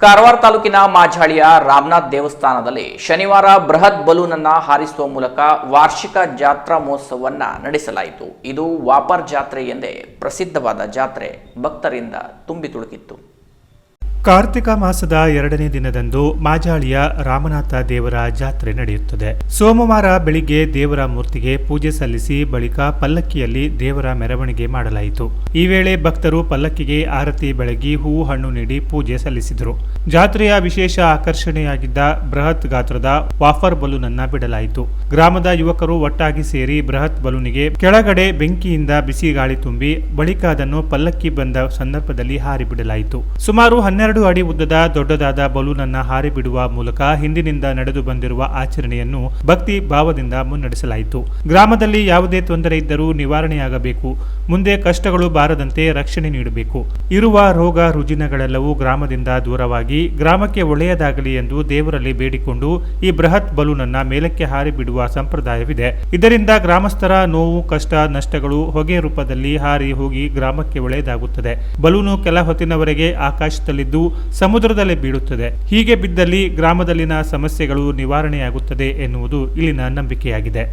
ಕಾರವಾರ ತಾಲೂಕಿನ ಮಾಝಾಳಿಯ ರಾಮನಾಥ್ ದೇವಸ್ಥಾನದಲ್ಲಿ ಶನಿವಾರ ಬೃಹತ್ ಬಲೂನ್ ಅನ್ನ ಹಾರಿಸುವ ಮೂಲಕ ವಾರ್ಷಿಕ ಜಾತ್ರಾ ಮಹೋತ್ಸವವನ್ನ ನಡೆಸಲಾಯಿತು. ಇದು ವಾಪರ್ ಜಾತ್ರೆ ಎಂದೇ ಪ್ರಸಿದ್ಧವಾದ ಜಾತ್ರೆ ಭಕ್ತರಿಂದ ತುಂಬಿ ತುಳುಕಿತ್ತು. ಕಾರ್ತಿಕ ಮಾಸದ ಎರಡನೇ ದಿನದಂದು ಮಾಜಾಳಿಯ ರಾಮನಾಥ ದೇವರ ಜಾತ್ರೆ ನಡೆಯುತ್ತದೆ. ಸೋಮವಾರ ಬೆಳಿಗ್ಗೆ ದೇವರ ಮೂರ್ತಿಗೆ ಪೂಜೆ ಸಲ್ಲಿಸಿ ಬಳಿಕ ಪಲ್ಲಕ್ಕಿಯಲ್ಲಿ ದೇವರ ಮೆರವಣಿಗೆ ಮಾಡಲಾಯಿತು. ಈ ವೇಳೆ ಭಕ್ತರು ಪಲ್ಲಕ್ಕಿಗೆ ಆರತಿ ಬೆಳಗಿ ಹೂವು ಹಣ್ಣು ನೀಡಿ ಪೂಜೆ ಸಲ್ಲಿಸಿದರು. ಜಾತ್ರೆಯ ವಿಶೇಷ ಆಕರ್ಷಣೆಯಾಗಿದ್ದ ಬೃಹತ್ ಗಾತ್ರದ ವಾಫರ್ ಬಲೂನ್ ಅನ್ನ ಬಿಡಲಾಯಿತು. ಗ್ರಾಮದ ಯುವಕರು ಒಟ್ಟಾಗಿ ಸೇರಿ ಬೃಹತ್ ಬಲೂನಿಗೆ ಕೆಳಗಡೆ ಬೆಂಕಿಯಿಂದ ಬಿಸಿ ಗಾಳಿ ತುಂಬಿ ಬಳಿಕ ಅದನ್ನು ಪಲ್ಲಕ್ಕಿ ಬಂದ ಸಂದರ್ಭದಲ್ಲಿ ಹಾರಿ ಬಿಡಲಾಯಿತು ಸುಮಾರು ಹನ್ನೆರಡು ಅಡಿ ಉದ್ದದ ದೊಡ್ಡದಾದ ಬಲೂನ್ ಅನ್ನ ಹಾರಿ ಬಿಡುವ ಮೂಲಕ ಹಿಂದಿನಿಂದ ನಡೆದು ಬಂದಿರುವ ಆಚರಣೆಯನ್ನು ಭಕ್ತಿ ಭಾವದಿಂದ ಮುನ್ನಡೆಸಲಾಯಿತು. ಗ್ರಾಮದಲ್ಲಿ ಯಾವುದೇ ತೊಂದರೆ ಇದ್ದರೂ ನಿವಾರಣೆಯಾಗಬೇಕು. ಮುಂದೆ ಕಷ್ಟಗಳು ಬಾರದಂತೆ ರಕ್ಷಣೆ ನೀಡಬೇಕು. ಇರುವ ರೋಗ ರುಜಿನಗಳೆಲ್ಲವೂ ಗ್ರಾಮದಿಂದ ದೂರವಾಗಿ, ಗ್ರಾಮಕ್ಕೆ ಒಳ್ಳೆಯದಾಗಲಿ ಎಂದು ದೇವರಲ್ಲಿ ಬೇಡಿಕೊಂಡು ಈ ಬೃಹತ್ ಬಲೂನ್ ಅನ್ನ ಮೇಲಕ್ಕೆ ಹಾರಿ ಬಿಡುವ ಸಂಪ್ರದಾಯವಿದೆ. ಇದರಿಂದ ಗ್ರಾಮಸ್ಥರ ನೋವು, ಕಷ್ಟ, ನಷ್ಟಗಳು ಹೊಗೆ ರೂಪದಲ್ಲಿ ಹಾರಿ ಹೋಗಿ ಗ್ರಾಮಕ್ಕೆ ಒಳ್ಳೆಯದಾಗುತ್ತದೆ. ಬಲೂನು ಕೆಲ ಹೊತ್ತಿನವರೆಗೆ ಆಕಾಶದಲ್ಲಿದ್ದು ಸಮುದ್ರದಲ್ಲೇ ಬೀಳುತ್ತದೆ. ಹೀಗೆ ಬಿದ್ದಲ್ಲಿ ಗ್ರಾಮದಲ್ಲಿನ ಸಮಸ್ಯೆಗಳು ನಿವಾರಣೆಯಾಗುತ್ತದೆ ಎನ್ನುವುದು ಇಲ್ಲಿನ ನಂಬಿಕೆಯಾಗಿದೆ.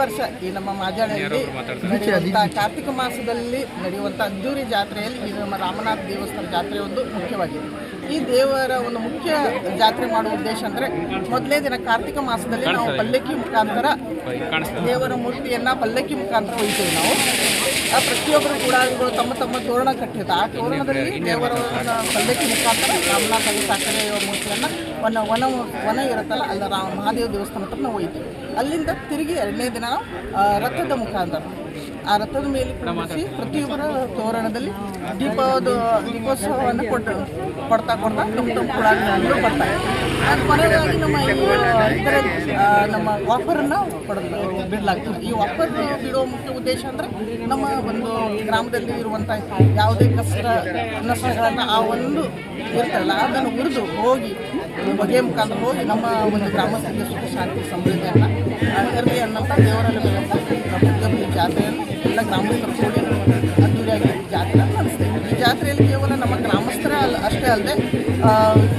ವರ್ಷ ಈ ನಮ್ಮ ಮಾಜಾಳಿಯಲ್ಲಿ ನಡೆಯುವಂಥ ಕಾರ್ತಿಕ ಮಾಸದಲ್ಲಿ ನಡೆಯುವಂಥ ಅದ್ದೂರಿ ಜಾತ್ರೆಯಲ್ಲಿ ಈ ನಮ್ಮ ರಾಮನಾಥ ದೇವಸ್ಥಾನ ಜಾತ್ರೆ ಒಂದು ಮುಖ್ಯವಾಗಿದೆ. ಈ ದೇವರ ಒಂದು ಮುಖ್ಯ ಜಾತ್ರೆ ಮಾಡುವ ಉದ್ದೇಶ ಅಂದರೆ ಮೊದಲನೇ ದಿನ ಕಾರ್ತಿಕ ಮಾಸದಲ್ಲಿ ನಾವು ಪಲ್ಲಕ್ಕಿ ಮುಖಾಂತರ ದೇವರ ಮೂರ್ತಿಯನ್ನು ಪಲ್ಲಕ್ಕಿ ಮುಖಾಂತರ ಒಯ್ತೀವಿ ನಾವು. ಆ ಪ್ರತಿಯೊಬ್ಬರು ಗುಡಾರಿಗಳು ತಮ್ಮ ತಮ್ಮ ತೋರಣ ಕಟ್ಟಿರ್ತಾರೆ ಆ ತೋರಣದಲ್ಲಿ ದೇವರ ಪಲ್ಲಕ್ಕಿ ಮುಖಾಂತರ ರಾಮನಾಥ ಸಾಕರೆ ಮೂರ್ತಿಯನ್ನು ಒನ ವನ ವನ ಇರುತ್ತಲ್ಲ ಅಲ್ಲ ರಾಮ ಮಹಾದೇವ ದೇವಸ್ಥಾನ ಹತ್ರ ನಾವು ಒಯ್ತೀವಿ ಅಲ್ಲಿಂದ ತಿರುಗಿ ಎರಡನೇ ದಿನ ರಥದ ಮುಖಾಂತರ. ಆ ರಥದ ಮೇಲೆ ಕುಳಿಸಿ ಪ್ರತಿಯೊಬ್ಬರ ತೋರಣದಲ್ಲಿ ದೀಪದ ದೀಪೋತ್ಸವವನ್ನು ಕೊಟ್ಟು ಕೊಡ್ತಾ ಕೊಡ್ತಾ ತಮ್ಮ ತಮ್ಮ ಕೊಡಲು ಬರ್ತಾರೆ ಅದು ಕೊನೆಯದಾಗಿ ನಮ್ಮ ಆ, ನಮ್ಮ ವಾಫರನ್ನು ಕೊಡಲು ಬಿಡಲಾಗ್ತದೆ ಈ ವಾಫರ್ ಬಿಡುವ ಮುಖ್ಯ ಉದ್ದೇಶ ಅಂದರೆ ನಮ್ಮ ಒಂದು ಗ್ರಾಮದಲ್ಲಿ ಇರುವಂಥ ಯಾವುದೇ ಕಷ್ಟ ನಷ್ಟಗಳನ್ನು ಆ ಒಂದು ಇರ್ತಾರಲ್ಲ ಅದನ್ನು ಹುರಿದು ಹೋಗಿ ಬಗೆ ಮುಖಾಂತರ ಹೋಗಿ ನಮ್ಮ ಒಂದು ಗ್ರಾಮಸ್ಥರಿಗೆ ಸುಖ ಶಾಂತಿ ಸಮೃದ್ಧಿಯನ್ನು ಇರಲಿ ಅನ್ನೋಂಥ ದೇವರಲ್ಲಿ ಈ ಜಾತ್ರೆಯನ್ನು ಎಲ್ಲ ಗ್ರಾಮಸ್ಥರು ಕೂಡಿ ಅದ್ದೂರಿಯಾಗಿ ಜಾತ್ರೆ ನಡೆಸ್ತೇವೆ ಈ ಜಾತ್ರೆಯಲ್ಲಿ ಕೇವಲ ನಮ್ಮ ಗ್ರಾಮಸ್ಥರ ಅಷ್ಟೇ ಅಲ್ಲದೆ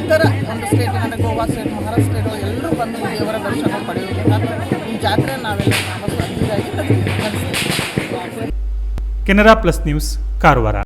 ಇತರ ಒಂದು ಸ್ಟೇಟ್ ಅಂದರೆ ಗೋವಾ ಸ್ಟೇಟ್ ಮಹಾರಾಷ್ಟ್ರ ಸ್ಟೇಟು ಎಲ್ಲರೂ ಬಂದು ದೇವರ ದರ್ಶನ ಪಡೆಯುತ್ತೆ ಈ ಜಾತ್ರೆ ನಾವೆಲ್ಲ ಗ್ರಾಮಸ್ಥರು ಅದ್ದೂರಿಯಾಗಿ ನಡೆಸ್ತೇವೆ. Canara plus news, Karwar.